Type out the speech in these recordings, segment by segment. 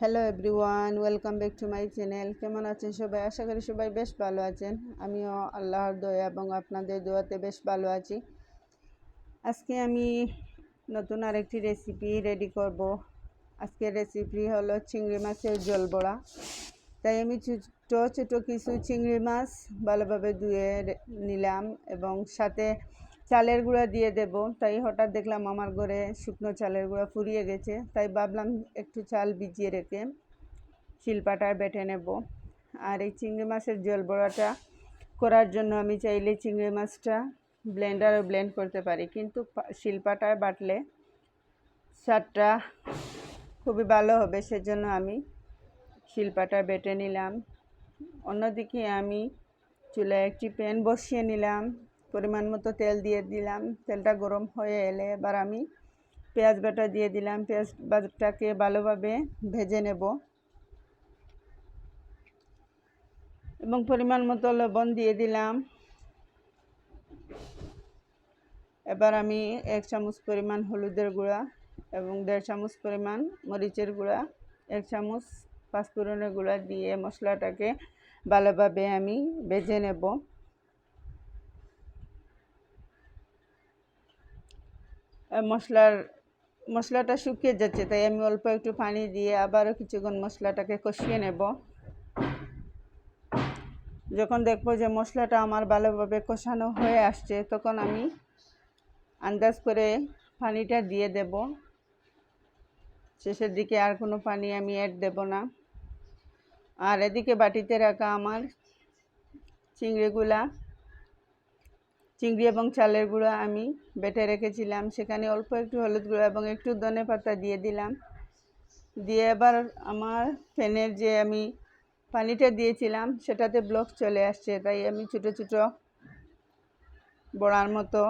Hello everyone welcome back to my channel কেমন আছেন সবাই? আশা করি সবাই বেশ ভালো আছেন। আমিও আল্লাহর দয়া এবং আপনাদের দোয়াতে বেশ ভালো আছি। আজকে আমি নতুন আরেকটি রেসিপি রেডি করব। আজকের রেসিপি হলো চিংড়ি মাছের জল বড়া তাই আমি ছোটো ছোটো কিছু চিংড়ি মাছ ভালোভাবে ধুয়ে নিলাম এবং সাথে চালের গুঁড়া দিয়ে দেব। তাই হঠাৎ দেখলাম আমার ঘরে শুকনো চালের গুঁড়া ফুরিয়ে গেছে। তাই ভাবলাম একটু চাল ভিজিয়ে রেখে শিলপাটায় বেটে নেব। আর এই চিংড়ি মাছের জল বড়াটা করার জন্য আমি চাইলে চিংড়ি মাছটা ব্লেন্ডারে ব্লেন্ড করতে পারি। কিন্তু শিলপাটায় বাটলে স্বাদটা খুবই ভালো হবে। সেজন্য আমি শিলপাটা বেটে নিলাম। অন্যদিকে আমি চুলায় একটি প্যান বসিয়ে নিলাম। পরিমাণ মতো তেল দিয়ে দিলাম। তেলটা গরম হয়ে এলে এবার আমি পেঁয়াজ বাটা দিয়ে দিলাম। পেঁয়াজ বাটাকে ভালোভাবে ভেজে নেব। এবং পরিমাণ মতো লবণ দিয়ে দিলাম। এবার আমি এক চামচ পরিমাণ হলুদের গুঁড়া এবং দেড় চামচ পরিমাণ মরিচের গুঁড়া, এক চামচ পাঁচফোড়নের গুঁড়া দিয়ে মশলাটাকে ভালোভাবে আমি ভেজে নেব। মশলার, মশলাটা শুকিয়ে যাচ্ছে, তাই আমি অল্প একটু পানি দিয়ে আবারও কিছুক্ষণ মশলাটাকে কষিয়ে নেব। যখন দেখব যে মশলাটা আমার ভালোভাবে কষানো হয়ে আসছে, তখন আমি আন্দাজ করে পানিটা দিয়ে দেব। শেষের দিকে আর কোনো পানি আমি অ্যাড দেব না। আর এদিকে বাটিতে রাখা আমার চিংড়িগুলা চিংড়ি এবং চালের গুঁড়ো আমি বেটে রেখেছিলাম। সেখানে অল্প একটু হলুদ গুঁড়া এবং একটু ধনে পাতা দিয়ে দিলাম। দিয়ে এবার আমার ফ্যানের যে আমি পানিটা দিয়েছিলাম, সেটাতে ব্লক চলে আসছে। তাই আমি ছোটো ছোটো বড়ার মতো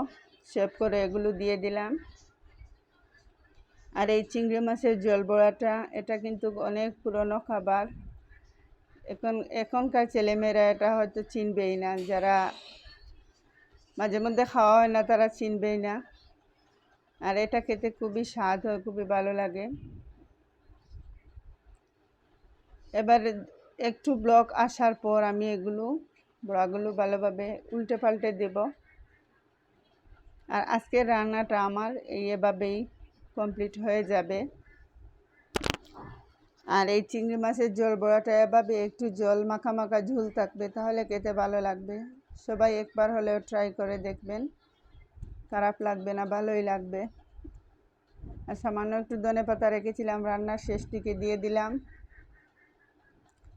শেপ করে এগুলো দিয়ে দিলাম। আর এই চিংড়ি মাছের জল বড়াটা, এটা কিন্তু অনেক পুরনো খাবার। এখন, এখনকার ছেলেমেয়েরা এটা হয়তো চিনবেই না। যারা মাঝে মধ্যে খাওয়া হয় না, তারা চিনবেই না। আর এটা খেতে খুবই স্বাদ হয়, খুবই ভালো লাগে। এবার একটু ব্লক আসার পর আমি এগুলো বড়াগুলো ভালোভাবে উল্টে পাল্টে দেব। আর আজকের রান্নাটা আমার এই এভাবেই কমপ্লিট হয়ে যাবে। আর এই চিংড়ি মাছের জল বড়াটা এভাবে একটু জল মাখা মাখা ঝুল থাকবে, তাহলে খেতে ভালো লাগবে। সবাই একবার হলেও ট্রাই করে দেখবেন। খারাপ লাগবে না, ভালোই লাগবে। আর সামান্য একটু ধনে পাতা রেখেছিলাম রান্নার শেষ দিকে দিয়ে দিলাম।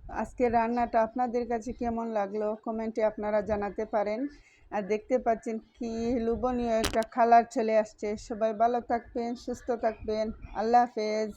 আজকের রান্নাটা আপনাদের কাছে কেমন লাগল? কমেন্টে আপনারা জানাতে পারেন। আর দেখতে পাচ্ছেন কি লোভনীয় একটা খালার চলে আসছে। সবাই ভালো থাকবেন, সুস্থ থাকবেন। আল্লাহ হাফেজ।